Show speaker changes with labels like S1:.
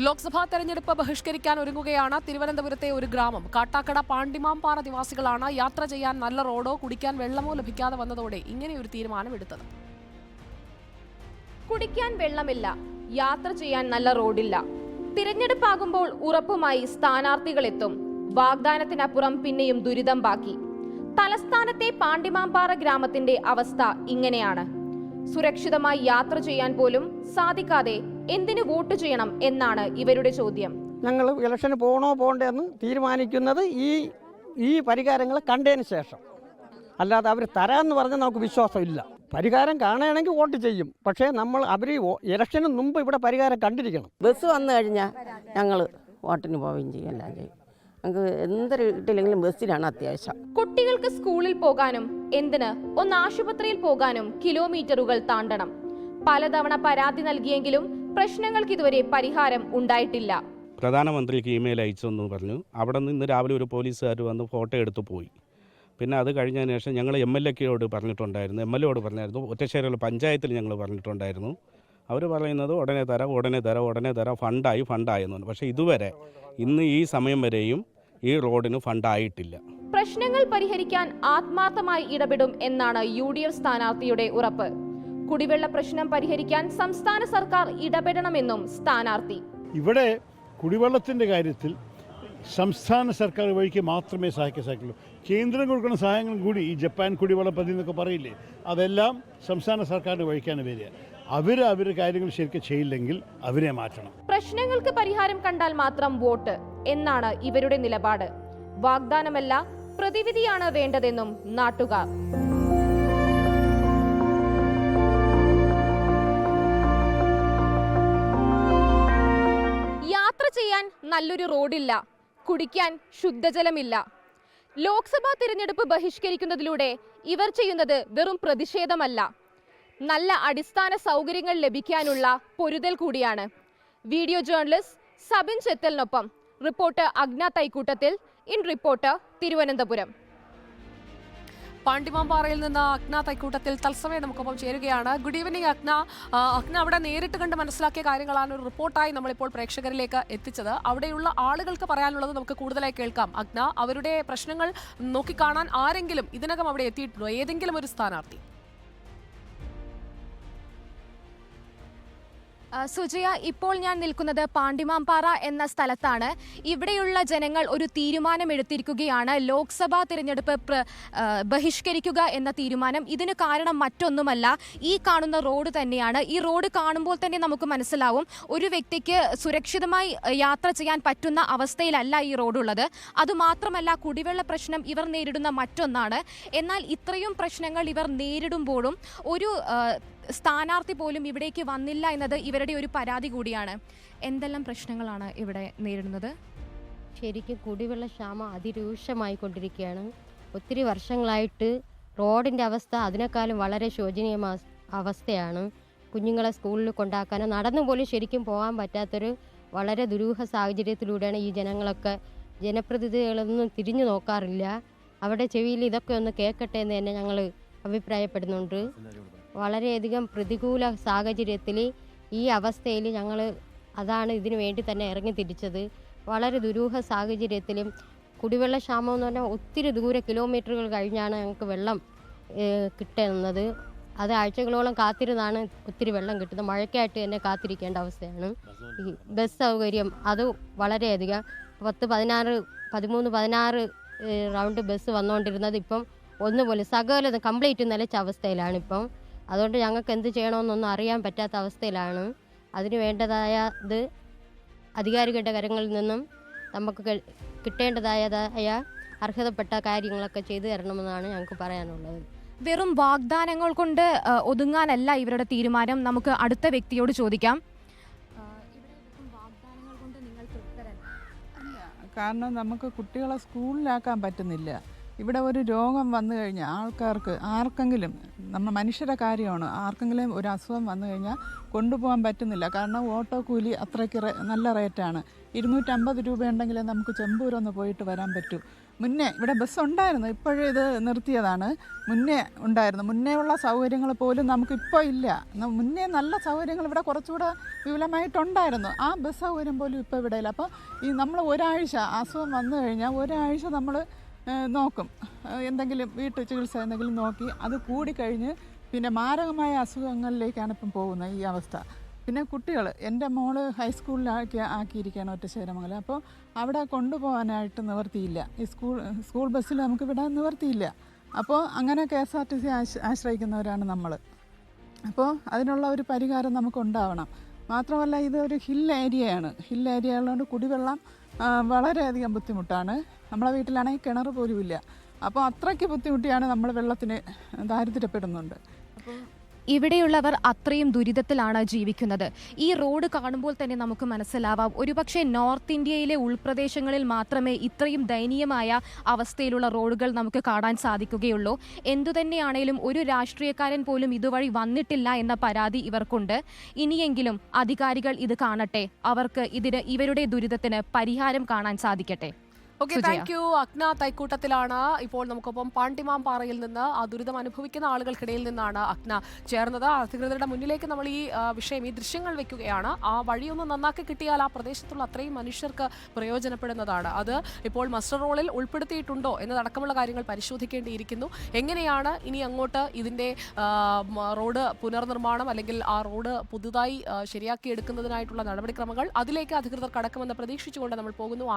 S1: ലോക്സഭാ തെരഞ്ഞെടുപ്പ് ബഹിഷ്കരിക്കാൻ ഒരുങ്ങുകയാണ് തിരുവനന്തപുരത്തെ ഒരു ഗ്രാമം. കാട്ടാക്കട പാണ്ടിമാംപാറ നിവാസികളാണ് യാത്ര ചെയ്യാൻ നല്ല റോഡോ കുടിക്കാൻ വെള്ളമോ ലഭിക്കാതെ വന്നതോടെ ഇങ്ങനെയൊരു തീരുമാനമെടുത്തത്.
S2: കുടിക്കാൻ വെള്ളമില്ല യാത്ര ചെയ്യാൻ നല്ല റോഡില്ല. തിരഞ്ഞെടുപ്പാകുമ്പോൾ ഉറപ്പുമായി സ്ഥാനാർത്ഥികളെത്തും. വാഗ്ദാനത്തിനപ്പുറം പിന്നെയും ദുരിതം ബാക്കി. തലസ്ഥാനത്തെ പാണ്ടിമാമ്പാറ ഗ്രാമത്തിന്റെ അവസ്ഥ ഇങ്ങനെയാണ്. സുരക്ഷിതമായി യാത്ര ചെയ്യാൻ പോലും സാധിക്കാതെ എന്തിനു വോട്ട് ചെയ്യണം എന്നാണ് ഇവരുടെ ചോദ്യം.
S3: ഞങ്ങൾ ഇലക്ഷന് പോകണോ പോകണ്ടേ എന്ന് തീരുമാനിക്കുന്നത് ഈ ഈ പരിഹാരങ്ങൾ കണ്ടതിന് ശേഷം. അല്ലാതെ അവർ തരാമെന്ന് പറഞ്ഞാൽ നമുക്ക് വിശ്വാസമില്ല. പരിഹാരം കാണുകയാണെങ്കിൽ വോട്ട് ചെയ്യും. പക്ഷേ നമ്മൾ അവർ ഇലക്ഷന് മുമ്പ് ഇവിടെ പരിഹാരം കണ്ടിരിക്കണം.
S4: ബസ് വന്നു കഴിഞ്ഞാൽ ഞങ്ങൾ വോട്ടിന് പോവുകയും ചെയ്യും എല്ലാം ചെയ്യും. ഞങ്ങൾക്ക് എന്തൊരു കിട്ടില്ലെങ്കിലും ബസ്സിലാണ് അത്യാവശ്യം.
S2: കുട്ടികൾക്ക് സ്കൂളിൽ പോകാനും എന്തിന്? ഒന്ന് ആശുപത്രിയിൽ പോകാനും കിലോമീറ്ററുകൾ താണ്ടണം. പലതവണ പരാതി നൽകിയെങ്കിലും പ്രശ്നങ്ങൾക്ക് ഇതുവരെ പരിഹാരം ഉണ്ടായിട്ടില്ല.
S5: പ്രധാനമന്ത്രിക്ക് ഇമെയിൽ അയച്ചെന്ന് പറഞ്ഞു. അവിടെ നിന്ന് രാവിലെ ഒരു പോലീസുകാർ വന്ന് ഫോട്ടോ എടുത്ത് പോയി. പിന്നെ അത് കഴിഞ്ഞതിന് ശേഷം ഞങ്ങൾ എം എൽ എക്കോട് പറഞ്ഞിട്ടുണ്ടായിരുന്നു. എം എൽ എയോട് പറഞ്ഞായിരുന്നു ഒറ്റശ്ശേരിയുള്ള പഞ്ചായത്തിൽ ഞങ്ങൾ പറഞ്ഞിട്ടുണ്ടായിരുന്നു. അവർ പറയുന്നത് ഉടനെ തരാം ഉടനെ തരാം ഉടനെ തരാം ഫണ്ടായി ഫണ്ടായെന്നു പക്ഷേ ഇതുവരെ ഇന്ന് ഈ സമയം വരെയും ഈ റോഡിന് ഫണ്ടായിട്ടില്ല.
S2: പ്രശ്നങ്ങൾ പരിഹരിക്കാൻ ആത്മാർത്ഥമായി ഇടപെടും എന്നാണ് യു ഡി എഫ് സ്ഥാനാർത്ഥിയുടെ ഉറപ്പ്. കുടിവെള്ള പ്രശ്നം പരിഹരിക്കാൻ സംസ്ഥാന സർക്കാർ ഇടപെടണമെന്നും സ്ഥാനാർത്ഥി.
S6: ഇവിടെ കുടിവെള്ളത്തിന്റെ കാര്യത്തിൽ സംസ്ഥാന സർക്കാർ വഴിക്ക് മാത്രമേ സഹായിക്കാൻ സാധിക്കുള്ളൂ. കേന്ദ്രം കൊടുക്കുന്ന സഹായങ്ങളും കൂടി ഈ ജപ്പാൻ കുടിവെള്ള പദ്ധതി എന്നൊക്കെ പറയില്ലേ? അതെല്ലാം സംസ്ഥാന സർക്കാരിന് വഴിക്കാണ് വരിക. അവർ അവർ കാര്യങ്ങൾ ശരിക്കും ചെയ്യില്ലെങ്കിൽ അവരെ മാറ്റണം.
S2: പ്രശ്നങ്ങൾക്ക് പരിഹാരം കണ്ടാൽ മാത്രം വോട്ട് എന്നാണ് ഇവരുടെ നിലപാട്. വാഗ്ദാനമല്ല പ്രതിവിധിയാണ് വേണ്ടതെന്നും നാട്ടുകാർ. ചെയ്യാൻ നല്ലൊരു റോഡില്ല കുടിക്കാൻ ശുദ്ധജലമില്ല. ലോക്സഭാ തിരഞ്ഞെടുപ്പ് ബഹിഷ്കരിക്കുന്നതിലൂടെ ഇവർ ചെയ്യുന്നത് വെറും പ്രതിഷേധമല്ല. നല്ല അടിസ്ഥാന സൗകര്യങ്ങൾ ലഭിക്കാനുള്ള പൊരുതൽ കൂടിയാണ്. വീഡിയോ ജേർണലിസ്റ്റ് സബിൻ ചെത്തലിനൊപ്പം റിപ്പോർട്ടർ അഗ്ന തൈക്കൂട്ടത്തിൽ ഇൻ റിപ്പോർട്ടർ തിരുവനന്തപുരം.
S1: പാണ്ടിമാംപാറയിൽ നിന്ന് അഗ്ന തൈക്കൂട്ടത്തിൽ തത്സമയം നമുക്കൊപ്പം ചേരുകയാണ്. Good evening Agna. അഗ്ന അവിടെ നേരിട്ട് കണ്ട് മനസ്സിലാക്കിയ കാര്യങ്ങളാണ് ഒരു റിപ്പോർട്ടായി നമ്മളിപ്പോൾ പ്രേക്ഷകരിലേക്ക് എത്തിച്ചത്. അവിടെയുള്ള ആളുകൾക്ക് പറയാനുള്ളത് നമുക്ക് കൂടുതലായി കേൾക്കാം. അഗ്ന അവരുടെ പ്രശ്നങ്ങൾ നോക്കിക്കാണാൻ ആരെങ്കിലും ഇതിനകം അവിടെ എത്തിയിട്ടുണ്ടോ? ഏതെങ്കിലും ഒരു സ്ഥാനാർത്ഥി?
S2: സുജയ ഇപ്പോൾ ഞാൻ നിൽക്കുന്നത് പാണ്ടിമാംപാറ എന്ന സ്ഥലത്താണ്. ഇവിടെയുള്ള ജനങ്ങൾ ഒരു തീരുമാനം എടുത്തിരിക്കുകയാണ്. ലോക്സഭാ തിരഞ്ഞെടുപ്പ് ബഹിഷ്കരിക്കുക എന്ന തീരുമാനം. ഇതിന് കാരണം മറ്റൊന്നുമല്ല ഈ കാണുന്ന റോഡ് തന്നെയാണ്. ഈ റോഡ് കാണുമ്പോൾ തന്നെ നമുക്ക് മനസ്സിലാവും ഒരു വ്യക്തിക്ക് സുരക്ഷിതമായി യാത്ര ചെയ്യാൻ പറ്റുന്ന അവസ്ഥയിലല്ല ഈ റോഡുള്ളത്. അതുമാത്രമല്ല കുടിവെള്ള പ്രശ്നം ഇവർ നേരിടുന്ന മറ്റൊന്നാണ്. എന്നാൽ ഇത്രയും പ്രശ്നങ്ങൾ ഇവർ നേരിടുമ്പോഴും ഒരു സ്ഥാനാർത്ഥി പോലും ഇവിടേക്ക് വന്നില്ല എന്നത് ഇവരുടെ ഒരു പരാതി കൂടിയാണ്. എന്തെല്ലാം പ്രശ്നങ്ങളാണ് ഇവിടെ നേരിടുന്നത്?
S7: ശരിക്കും കുടിവെള്ള ക്ഷാമം അതിരൂക്ഷമായി കൊണ്ടിരിക്കുകയാണ്. ഒത്തിരി വർഷങ്ങളായിട്ട് റോഡിന്റെ അവസ്ഥ അതിനേക്കാളും വളരെ ശോചനീയമായ അവസ്ഥയാണ്. കുഞ്ഞുങ്ങളെ സ്കൂളിൽ കൊണ്ടാക്കാനോ നടന്നു പോലും ശരിക്കും പോകാൻ പറ്റാത്തൊരു വളരെ ദുരൂഹ സാഹചര്യത്തിലൂടെയാണ് ഈ ജനങ്ങളൊക്കെ ജനപ്രതിനിധികളൊന്നും തിരിഞ്ഞു നോക്കാറില്ല. അവിടെ ചെവിയിൽ ഇതൊക്കെ ഒന്ന് കേൾക്കട്ടെ എന്ന് തന്നെ ഞങ്ങൾ അഭിപ്രായപ്പെടുന്നുണ്ട്. വളരെയധികം പ്രതികൂല സാഹചര്യത്തിൽ ഈ അവസ്ഥയിൽ ഞങ്ങൾ അതാണ് ഇതിനു വേണ്ടി തന്നെ ഇറങ്ങി തിരിച്ചത്. വളരെ ദുരൂഹ സാഹചര്യത്തിലും കുടിവെള്ള ക്ഷാമം എന്ന് പറഞ്ഞാൽ ഒത്തിരി ദൂരെ കിലോമീറ്ററുകൾ കഴിഞ്ഞാണ് ഞങ്ങൾക്ക് വെള്ളം കിട്ടുന്നത്. അത് ആഴ്ചകളോളം കാത്തിരുന്നാണ് ഒത്തിരി വെള്ളം കിട്ടുന്നത്. മഴയ്ക്കായിട്ട് തന്നെ കാത്തിരിക്കേണ്ട അവസ്ഥയാണ്. ഈ ബസ് സൗകര്യം അത് വളരെയധികം. പത്ത് പതിനാറ് പതിമൂന്ന് പതിനാറ് റൗണ്ട് ബസ് വന്നുകൊണ്ടിരുന്നത് ഇപ്പം ഒന്നുപോലെ സകലത് കംപ്ലീറ്റ് നിലച്ച അവസ്ഥയിലാണ് ഇപ്പം. അതുകൊണ്ട് ഞങ്ങൾക്ക് എന്ത് ചെയ്യണമെന്നൊന്നും അറിയാൻ പറ്റാത്ത അവസ്ഥയിലാണ്. അതിന് വേണ്ടതായ ഇത് അധികാരികളുടെ കരങ്ങളിൽ നിന്നും നമുക്ക് കിട്ടേണ്ടതായതായ അർഹതപ്പെട്ട കാര്യങ്ങളൊക്കെ ചെയ്തു തരണമെന്നാണ് ഞങ്ങൾക്ക് പറയാനുള്ളത്.
S2: വെറും വാഗ്ദാനങ്ങൾ കൊണ്ട് ഒതുങ്ങാനല്ല ഇവരുടെ തീരുമാനം. നമുക്ക് അടുത്ത വ്യക്തിയോട് ചോദിക്കാം.
S8: കാരണം നമുക്ക് കുട്ടികളെ സ്കൂളിലാക്കാൻ പറ്റുന്നില്ല. ഇവിടെ ഒരു രോഗം വന്നു കഴിഞ്ഞാൽ ആൾക്കാർക്ക് ആർക്കെങ്കിലും നമ്മൾ മനുഷ്യരുടെ കാര്യമാണ് ആർക്കെങ്കിലും ഒരു അസുഖം വന്നു കഴിഞ്ഞാൽ കൊണ്ടുപോകാൻ പറ്റുന്നില്ല. കാരണം ഓട്ടോ കൂലി അത്രയ്ക്ക് നല്ല റേറ്റാണ്. ഇരുന്നൂറ്റമ്പത് രൂപയുണ്ടെങ്കിലേ നമുക്ക് ചെമ്പൂരൊന്ന് പോയിട്ട് വരാൻ പറ്റൂ. മുന്നേ ഇവിടെ ബസ് ഉണ്ടായിരുന്നു ഇപ്പോഴും ഇത് നിർത്തിയതാണ്. മുന്നേ ഉണ്ടായിരുന്നു. മുന്നേ ഉള്ള സൗകര്യങ്ങൾ പോലും നമുക്കിപ്പോൾ ഇല്ല. മുന്നേ നല്ല സൗകര്യങ്ങൾ ഇവിടെ കുറച്ചുകൂടെ വിപുലമായിട്ടുണ്ടായിരുന്നു. ആ ബസ് സൗകര്യം പോലും ഇപ്പോൾ ഇവിടെ ഇല്ല. അപ്പോൾ ഈ നമ്മൾ ഒരാഴ്ച അസുഖം വന്നു കഴിഞ്ഞാൽ ഒരാഴ്ച നമ്മൾ നോക്കും. എന്തെങ്കിലും വീട്ടു ചികിത്സ എന്തെങ്കിലും നോക്കി അത് കൂടിക്കഴിഞ്ഞ് പിന്നെ മാരകമായ അസുഖങ്ങളിലേക്കാണ് ഇപ്പം പോകുന്നത് ഈ അവസ്ഥ. പിന്നെ കുട്ടികൾ എന്റെ മോൾ ഹൈസ്കൂളിലാക്കി ആക്കിയിരിക്കുകയാണ് ഒറ്റശേരമംഗലം അപ്പോൾ അവിടെ കൊണ്ടുപോകാനായിട്ട് നിവർത്തിയില്ല. ഈ സ്കൂൾ സ്കൂൾ ബസ്സിൽ നമുക്ക് വിടാൻ നിവർത്തിയില്ല. അപ്പോൾ അങ്ങനെ K S R T C ആശ്രയിക്കുന്നവരാണ് നമ്മൾ അപ്പോൾ അതിനുള്ള ഒരു പരിഹാരം നമുക്ക് ഉണ്ടാവണം മാത്രമല്ല ഇത് ഒരു ഹിൽ ഏരിയയാണ്. ഹിൽ ഏരിയ ഉള്ളതുകൊണ്ട് കുടിവെള്ളം വളരെയധികം ബുദ്ധിമുട്ടാണ്. നമ്മളെ വീട്ടിലാണെങ്കിൽ കിണർ പോലും ഇല്ല അപ്പോൾ അത്രയ്ക്ക് ബുദ്ധിമുട്ടിയാണ് നമ്മൾ വെള്ളത്തിന് ദാരിദ്ര്യപ്പെടുന്നുണ്ട്. അപ്പോൾ
S2: ഇവിടെയുള്ളവർ അത്രയും ദുരിതത്തിലാണ് ജീവിക്കുന്നത്. ഈ റോഡ് കാണുമ്പോൾ തന്നെ നമുക്ക് മനസ്സിലാവാം. ഒരുപക്ഷെ നോർത്ത് ഇന്ത്യയിലെ ഉൾപ്രദേശങ്ങളിൽ മാത്രമേ ഇത്രയും ദയനീയമായ അവസ്ഥയിലുള്ള റോഡുകൾ നമുക്ക് കാണാൻ സാധിക്കുകയുള്ളൂ. എന്തുതന്നെയാണേലും ഒരു രാഷ്ട്രീയക്കാരൻ പോലും ഇതുവഴി വന്നിട്ടില്ല എന്ന പരാതി ഇവർക്കുണ്ട്. ഇനിയെങ്കിലും അധികാരികൾ ഇത് കാണട്ടെ. അവർക്ക് ഇതിന് ഇവരുടെ ദുരിതത്തിന് പരിഹാരം കാണാൻ സാധിക്കട്ടെ.
S1: ഓക്കെ. താങ്ക് യു അഗ്ന തൈക്കൂട്ടത്തിലാണ് ഇപ്പോൾ നമുക്കൊപ്പം പാണ്ടിമാം പാറയിൽ നിന്ന് ആ ദുരിതം അനുഭവിക്കുന്ന ആളുകൾക്കിടയിൽ നിന്നാണ് അഗ്ന ചേർന്നത്. അധികൃതരുടെ മുന്നിലേക്ക് നമ്മൾ ഈ വിഷയം ഈ ദൃശ്യങ്ങൾ വെക്കുകയാണ്. ആ വഴിയൊന്ന് നന്നാക്കി കിട്ടിയാൽ ആ പ്രദേശത്തുള്ള അത്രയും മനുഷ്യർക്ക് പ്രയോജനപ്പെടുന്നതാണ്. അത് ഇപ്പോൾ മസ്റ്റർ റോളിൽ ഉൾപ്പെടുത്തിയിട്ടുണ്ടോ എന്നതടക്കമുള്ള കാര്യങ്ങൾ പരിശോധിക്കേണ്ടിയിരിക്കുന്നു. എങ്ങനെയാണ് ഇനി അങ്ങോട്ട് ഇതിന്റെ റോഡ് പുനർനിർമ്മാണം അല്ലെങ്കിൽ ആ റോഡ് പുതുതായി ശരിയാക്കി എടുക്കുന്നതിനായിട്ടുള്ള നടപടിക്രമങ്ങൾ അതിലേക്ക് അധികൃതർ കടക്കുമെന്ന് പ്രതീക്ഷിച്ചുകൊണ്ട് നമ്മൾ പോകുന്നു.